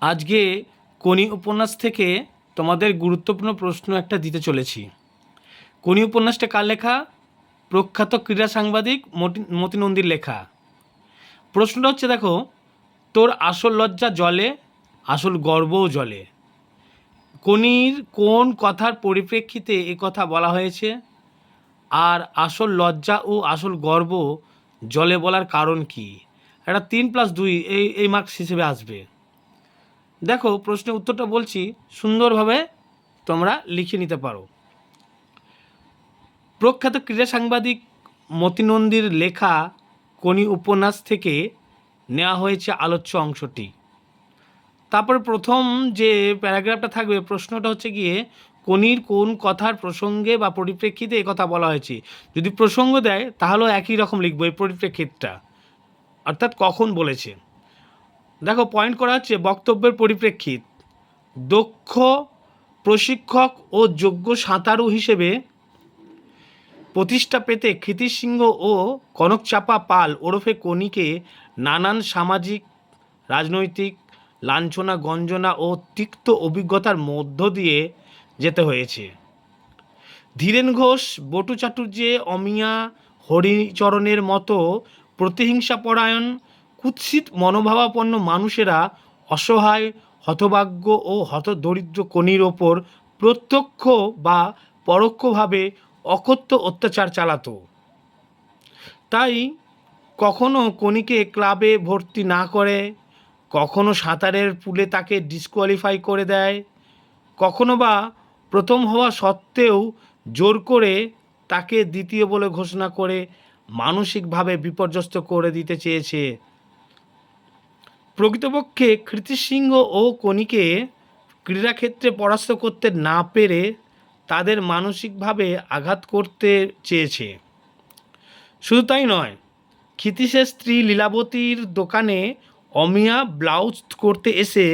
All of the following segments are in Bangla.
আজকে কোনি উপন্যাস থেকে তোমাদের গুরুত্বপূর্ণ প্রশ্ন একটা দিতে চলেছি। কোনি উপন্যাসটা কার লেখা? প্রখ্যাত ক্রীড়া সাংবাদিক মতি মতিনন্দীর লেখা। প্রশ্নটা হচ্ছে, দেখো, তোর আসল লজ্জা জলে, আসল গর্বও জলে। কোনির কোন কথার পরিপ্রেক্ষিতে এ কথা বলা হয়েছে? আর আসল লজ্জা ও আসল গর্ব জলে বলার কারণ কি? এটা তিন প্লাস দুই এই এই মার্কস হিসেবে আসবে। দেখো, প্রশ্নের উত্তরটা বলছি, সুন্দরভাবে তোমরা লিখে নিতে পারো। প্রখ্যাত ক্রীড়া সাংবাদিক মতিনন্দীর লেখা কোনি উপন্যাস থেকে নেওয়া হয়েছে আলোচ্য অংশটি। তারপরে প্রথম যে প্যারাগ্রাফটা থাকবে, প্রশ্নটা হচ্ছে গিয়ে কোনির কোন কথার প্রসঙ্গে বা পরিপ্রেক্ষিতে এ কথা বলা হয়েছে? যদি প্রসঙ্গ দেয়, তাহলেও একই রকম লিখব এই পরিপ্রেক্ষিতটা। অর্থাৎ কখন বলেছে? দেখো পয়েন্ট করা হচ্ছে বক্তব্যের পরিপ্রেক্ষিত। দক্ষ, প্রশিক্ষক ও যোগ্য সাঁতারু হিসেবে প্রতিষ্ঠা পেতে ক্ষিতির সিংহ ও কনকচাপা পাল ওরফে কনিকে নানান সামাজিক, রাজনৈতিক, লাঞ্ছনা, গঞ্জনা ও তিক্ত অভিজ্ঞতার মধ্য দিয়ে যেতে হয়েছে। ধীরেন ঘোষ, বটু চাটুর্যে, অমিয়া হরিচরণের মতো প্রতিহিংসাপরায়ণ কুৎসিত মনোভাবাপন্ন মানুষেরা অসহায়, হতভাগ্য ও হতদরিদ্র কনির ওপর প্রত্যক্ষ বা পরোক্ষভাবে অকথ্য অত্যাচার চালাতো। তাই কখনো কনিকে ক্লাবে ভর্তি না করে, কখনো সাঁতারের পুলে তাকে ডিসকোয়ালিফাই করে দেয়, কখনো বা প্রথম হওয়া সত্ত্বেও জোর করে তাকে দ্বিতীয় বলে ঘোষণা করে মানসিকভাবে বিপর্যস্ত করে দিতে চেয়েছে। প্রকৃতপক্ষে কৃতিসিংহ ও কনিকে ক্রীড়াক্ষেত্রে পরাস্ত করতে না পেরে তাদের মানসিকভাবে আঘাত করতে চেয়েছে। শুধু তাই নয়, ক্ষিতীশের স্ত্রী লীলাবতীর দোকানে অমিয়া ব্লাউজ করতে এসে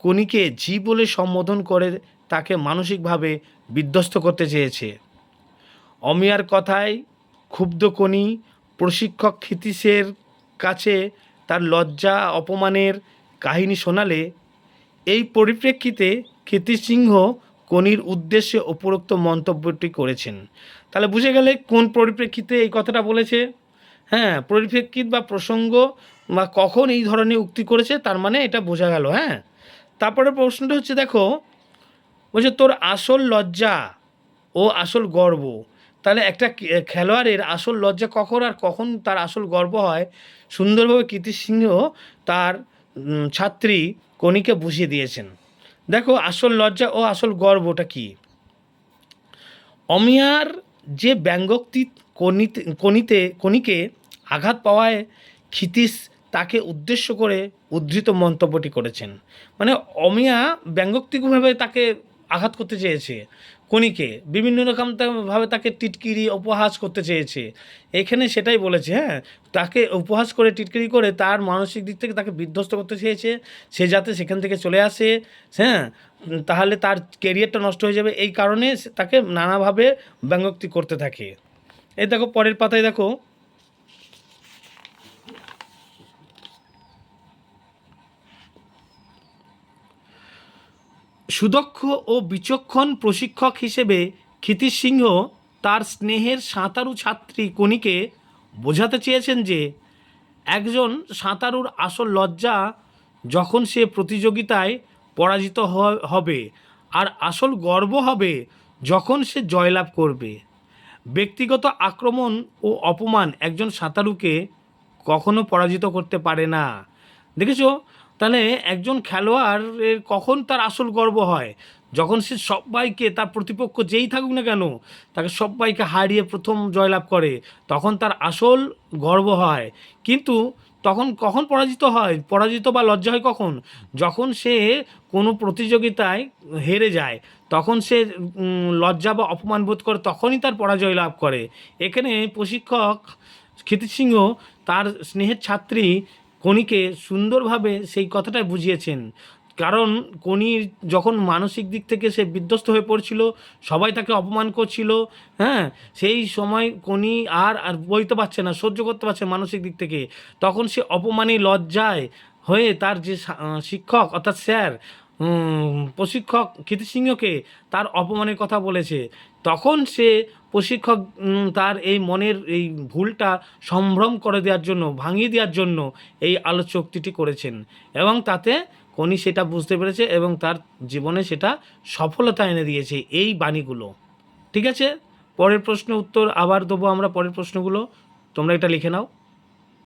কনিকে ঝি বলে সম্বোধন করে তাকে মানসিকভাবে বিধ্বস্ত করতে চেয়েছে। অমিয়ার কথায় ক্ষুব্ধ কনি প্রশিক্ষক ক্ষিতীশের কাছে লজ্জা, অপমানের কাহিনী শোনালে এই পরিপ্রেক্ষিতে ক্ষিতীশ সিংহ কনির উদ্দেশ্যে উপরোক্ত মন্তব্যটি করেছেন। তাহলে বুঝে গেলে কোন পরিপ্রেক্ষিতে এই কথাটা বলেছে? হ্যাঁ পরিপ্রেক্ষিত বা প্রসঙ্গ বা কখন এই ধরনের উক্তি করেছে তার মানে এটা বোঝা গেল হ্যাঁ? তারপরে প্রশ্নটা হচ্ছে, দেখো, বলছে, তোর আসল লজ্জা ও আসল গর্ব তাহলে একটা খেলোয়াড়ের আসল লজ্জা কখন আর কখন তার আসল গর্ব হয়? সুন্দরভাবে কীর্তি সিংহ তার ছাত্রী কণিকে বুঝিয়ে দিয়েছেন। দেখো, আসল লজ্জা ও আসল গর্বটা কি? অমিয়ার যে ব্যঙ্গোক্তি কনিতে কনিতে কনিকে আঘাত পাওয়ায় ক্ষিতীশ তাকে উদ্দেশ্য করে উদ্ধৃত মন্তব্যটি করেছেন। মানে অমিয়া ব্যঙ্গোক্তিকভাবে তাকে আঘাত করতে চেয়েছে। কনিকে বিভিন্ন রকম ভাবে তাকে টিটকিরি, উপহাস করতে চেয়েছে। এখানে সেটাই বলেছে হ্যাঁ তাকে উপহাস করে, টিটকিরি করে তার মানসিক দিক থেকে তাকে বিধ্বস্ত করতে চেয়েছে। সে যাতে সেখান থেকে চলে আসে হ্যাঁ তাহলে তার কেরিয়ারটা নষ্ট হয়ে যাবে। এই কারণে তাকে নানাভাবে ব্যঙ্গক্তি করতে থাকে। এই দেখো, পরের পাতায় দেখো সুদক্ষ ও বিচক্ষণ প্রশিক্ষক হিসেবে ক্ষিতিশ সিংহ তার স্নেহের সাঁতারু ছাত্রী কণিকে বোঝাতে চেয়েছেন যে, একজন সাঁতারুর আসল লজ্জা যখন সে প্রতিযোগিতায় পরাজিত হবে আর আসল গর্ব হবে যখন সে জয়লাভ করবে। ব্যক্তিগত আক্রমণ ও অপমান একজন সাঁতারুকে কখনো পরাজিত করতে পারে না। দেখেছ? তাহলে একজন খেলোয়াড়ের কখন তার আসল গর্ব হয়? যখন সে সবাইকে, তার প্রতিপক্ষ যেই থাকুক না কেন, তাকে সবাইকে হারিয়ে প্রথম জয়লাভ করে, তখন তার আসল গর্ব হয়। কিন্তু তখন কখন পরাজিত হয়? পরাজিত বা লজ্জা হয় কখন? যখন সে কোনো প্রতিযোগিতায় হেরে যায়, তখন সে লজ্জা বা অপমান বোধ করে, তখনই তার পরাজয় লাভ করে। এখানে প্রশিক্ষক ক্ষিতিশ সিংহ তার স্নেহের ছাত্রী কণিকে সুন্দরভাবে সেই কথাটাই বুঝিয়েছেন। কারণ কনি যখন মানসিক দিক থেকে সে বিধ্বস্ত হয়ে পড়ছিল, সবাই তাকে অপমান করছিল হ্যাঁ? সেই সময় কনি আর আর বইতে পারছে না, সহ্য করতে পারছে মানসিক দিক থেকে। তখন সে অপমানে লজ্জায় হয়ে তার যে শিক্ষক অর্থাৎ স্যার প্রশিক্ষক কীর্তি সিংহকে তার অপমানের কথা বলেছে। তখন সে প্রশিক্ষক তার এই মনের এই ভুলটা সম্ভ্রম করে দেওয়ার জন্য, ভাঙিয়ে দেওয়ার জন্য এই আলোচক্তিটি করেছেন এবং তাতে কনি সেটা বুঝতে পেরেছে এবং তার জীবনে সেটা সফলতা এনে দিয়েছে এই বাণীগুলো। ঠিক আছে? পরের প্রশ্ন উত্তর আবার দেবো আমরা, পরের প্রশ্নগুলো। তোমরা এটা লিখে নাও।